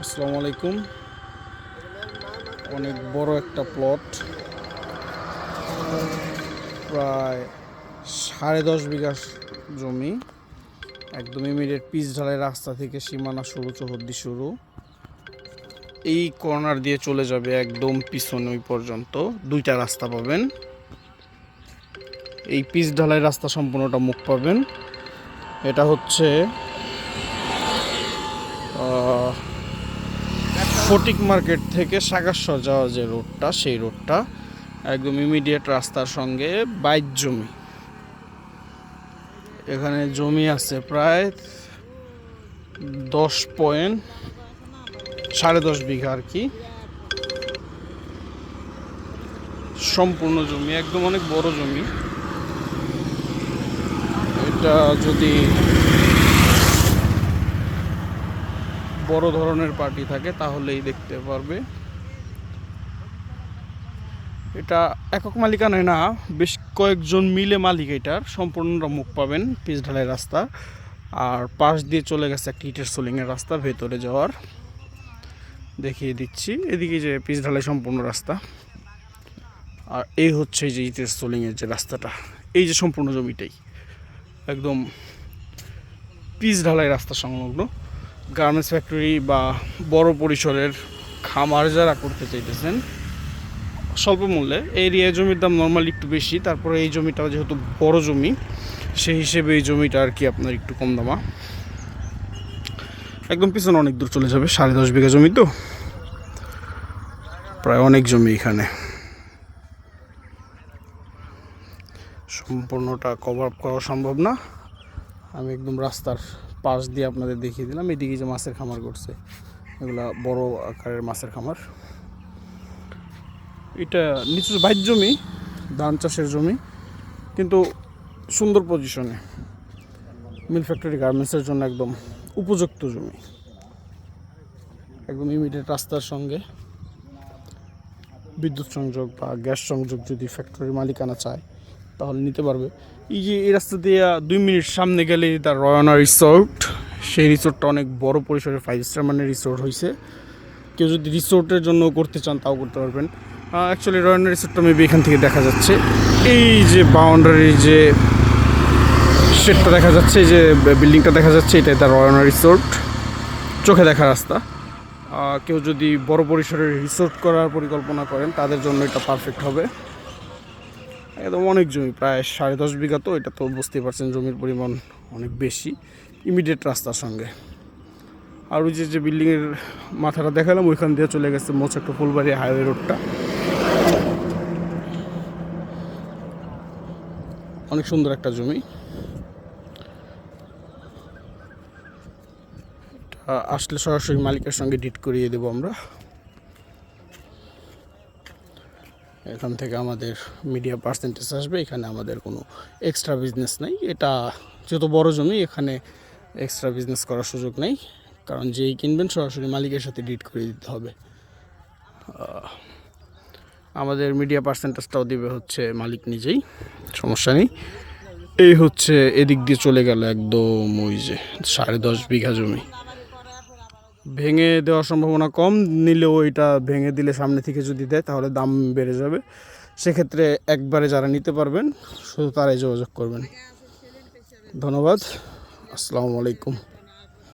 আসসালামু আলাইকুম। অনেক বড় একটা প্লট প্রায় সাড়ে দশ বিঘা জমি। একদম ইমিডিয়েট পিচ ঢালাই রাস্তা থেকে সীমানা শুরু, চৌহদ্দি শুরু। এই কর্নার দিয়ে চলে যাবে একদম পিছনে ওই পর্যন্ত। দুইটা রাস্তা পাবেন। এই পিচ ঢালাই রাস্তা সম্পূর্ণটা মুখ পাবেন। এটা হচ্ছে ফটিক মার্কেট থেকে সাগাশ্বর যাওয়ার যে রোডটা, সেই রোডটা একদম ইমিডিয়েট রাস্তার সঙ্গে বাইক জমি। এখানে জমি আছে প্রায় দশ পয়েন্ট সাড়ে দশ বিঘা আর কি। সম্পূর্ণ জমি, একদম অনেক বড় জমি। এটা যদি বড় ধরনের পার্টি থাকে, তাহলেই দেখতে পারবে। এটা একক মালিকানায় না, বেশ কয়েকজন মিলে মালিক এটার সম্পূর্ণ মুখ পাবেন পিচ ঢালাই রাস্তা। আর পাশ দিয়ে চলে গেছে একটা ইটের সোলিংয়ের রাস্তা, ভেতরে যাওয়ার। দেখিয়ে দিচ্ছি, এদিকে যে পিচ ঢালাই সম্পূর্ণ রাস্তা। আর এই হচ্ছে যে ইটের সোলিংয়ের যে রাস্তাটা, এই যে সম্পূর্ণ জমিটাই। একদম পিচ ঢালাই রাস্তা সংলগ্ন। গার্মেন্টস ফ্যাক্টরি বা বড় পরিসরের খামার যারা করতে চাইতেছেন, স্বল্প মূল্যে, এই এরিয়ায় জমির দাম নর্মালি একটু বেশি, তারপরে এই জমিটা যেহেতু বড় জমি, সেই হিসেবে এই জমিটা আর কি আপনার একটু কম দামা। একদম পিছনে অনেক দূর চলে যাবে, সাড়ে দশ বিঘা জমি তো। প্রায় অনেক জমি এখানে। সম্পূর্ণটা কভার আপ করা সম্ভব না। আমি একদম রাস্তার পাশ দিয়ে আপনাদের দেখিয়ে দিলাম। এদিকে যে মাছের খামার করছে, এগুলা বড় আকারের মাছের খামার। এটা নিচু বাইর জমি, ধান চাষের জমি, কিন্তু সুন্দর পজিশনে মিল ফ্যাক্টরি গার্মেন্টসের জন্য একদম উপযুক্ত জমি। একদম ইমিডিয়েট রাস্তার সঙ্গে বিদ্যুৎ সংযোগ বা গ্যাস সংযোগ যদি ফ্যাক্টরির মালিকানা চায়। তাহলে নিতে পারবে। এই যে এই রাস্তা দিয়ে দুই মিনিট সামনে গেলে তার রয়না রিসোর্ট সেই রিসোর্টটা অনেক বড় পরিসরে ফাইভ স্টার মানের রিসোর্ট হয়েছে কেউ যদি রিসোর্টের জন্য করতে চান, তাও করতে পারবেন। অ্যাকচুয়ালি রয়না রিসোর্টটা মেবি এখান থেকে দেখা যাচ্ছে। এই যে বাউন্ডারি যে শেডটা দেখা যাচ্ছে যে বিল্ডিংটা দেখা যাচ্ছে, এটাই তার রয়না রিসোর্ট চোখে দেখা রাস্তা। কেউ যদি বড় পরিসরে রিসোর্ট করার পরিকল্পনা করেন, তাদের জন্য এটা পারফেক্ট হবে। একদম অনেক জমি, প্রায় সাড়ে দশ বিঘা তো, এটা তো বুঝতেই পারছেন জমির পরিমাণ অনেক বেশি ইমিডিয়েট রাস্তার সঙ্গে। আর ওই যে যে বিল্ডিংয়ের মাথাটা দেখালাম, ওইখান দিয়ে চলে গেছে মোচ একটা ফুলবাড়ি হাইওয়ে রোডটা অনেক সুন্দর একটা জমি। আসলে সরাসরি মালিকের সঙ্গে ডিট করিয়ে দেবো আমরা। এখান থেকে আমাদের মিডিয়া পার্সেন্টেজ আসবে, এখানে আমাদের কোনো এক্সট্রা বিজনেস নেই। এটা যেহেতু বড় জমি, এখানে এক্সট্রা বিজনেস করার সুযোগ নেই, কারণ যেই কিনবেন সরাসরি মালিকের সাথে ডিট করে দিতে হবে। আমাদের মিডিয়া পার্সেন্টেজটাও দিবে হচ্ছে মালিক নিজেই, সমস্যা নেই। এই হচ্ছে এদিক দিয়ে চলে গেল একদম ওই যে সাড়ে দশ বিঘা জমি। ভেঙে দেওয়ার সম্ভাবনা কম, নিলেও এটা ভেঙে দিলে সামনে থেকে যদি দেয় তাহলে দাম বেড়ে যাবে। সেক্ষেত্রে একবারে যারা নিতে পারবেন, শুধু তারাই যোগাযোগ করবেন। ধন্যবাদ। আসসালামু আলাইকুম।